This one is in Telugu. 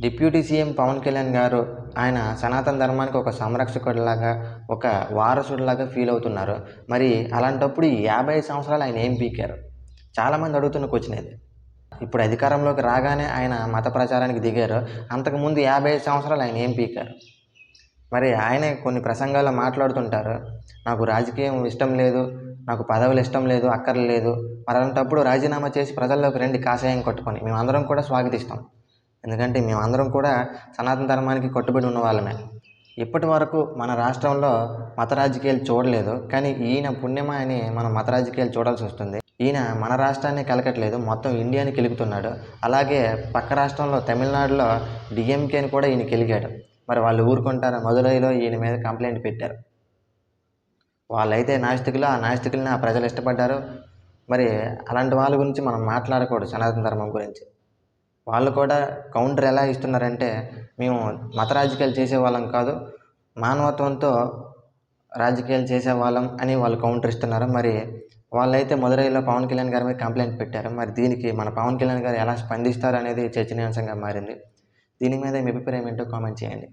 డిప్యూటీ సీఎం పవన్ కళ్యాణ్ గారు ఆయన సనాతన ధర్మానికి ఒక సంరక్షకుడిలాగా ఒక వారసుడిలాగా ఫీల్ అవుతున్నారు. మరి అలాంటప్పుడు యాభై సంవత్సరాలు ఆయన ఏం పీకారు? చాలామంది అడుగుతున్న క్వశ్చన్ ఇది. ఇప్పుడు అధికారంలోకి రాగానే ఆయన మత ప్రచారానికి దిగారు. అంతకుముందు యాభై సంవత్సరాలు ఆయన ఏం పీకారు? మరి ఆయనే కొన్ని ప్రసంగాల్లో మాట్లాడుతుంటారు. నాకు రాజకీయం ఇష్టం లేదు నాకు పదవులు ఇష్టం లేదు అక్కర్లేదు. మరి అలాంటప్పుడు రాజీనామా చేసి ప్రజల్లోకి రండి కాషాయం కొట్టుకొని. మేమందరం కూడా స్వాగతిస్తాం. ఎందుకంటే మేమందరం కూడా సనాతన ధర్మానికి కట్టుబడి ఉన్న వాళ్ళమే. ఇప్పటి వరకు మన రాష్ట్రంలో మత రాజకీయాలు చూడలేదు కానీ ఈయన పుణ్యమా అని మనం మత రాజకీయాలు చూడాల్సి వస్తుంది. ఈయన మన రాష్ట్రాన్ని కలకట్లేదు మొత్తం ఇండియాని కెలుగుతున్నాడు అలాగే పక్క రాష్ట్రంలో తమిళనాడులో డిఎంకేని కూడా ఈయన కెలిగాడు. మరి వాళ్ళు ఊరుకుంటారా? మధురైలో ఈయన మీద కంప్లైంట్ పెట్టారు. వాళ్ళైతే నాస్తికులు ఆ నాస్తికుల్ని ఆ ప్రజలు ఇష్టపడ్డారు. మరి అలాంటి వాళ్ళ గురించి మనం మాట్లాడకూడదు సనాతన ధర్మం గురించి. వాళ్ళు కూడా కౌంటర్ ఎలా ఇస్తున్నారంటే మేము మత రాజకీయాలు చేసేవాళ్ళం కాదు మానవత్వంతో రాజకీయాలు చేసేవాళ్ళం అని వాళ్ళు కౌంటర్ ఇస్తున్నారు. మరి వాళ్ళైతే మదురైలో పవన్ కళ్యాణ్ గారి మీద కంప్లైంట్ పెట్టారు. మరి దీనికి మన పవన్ కళ్యాణ్ గారు ఎలా స్పందిస్తారు అనేది చర్చనీయాంశంగా మారింది. దీని మీద మీ అభిప్రాయం ఏంటో కామెంట్ చేయండి.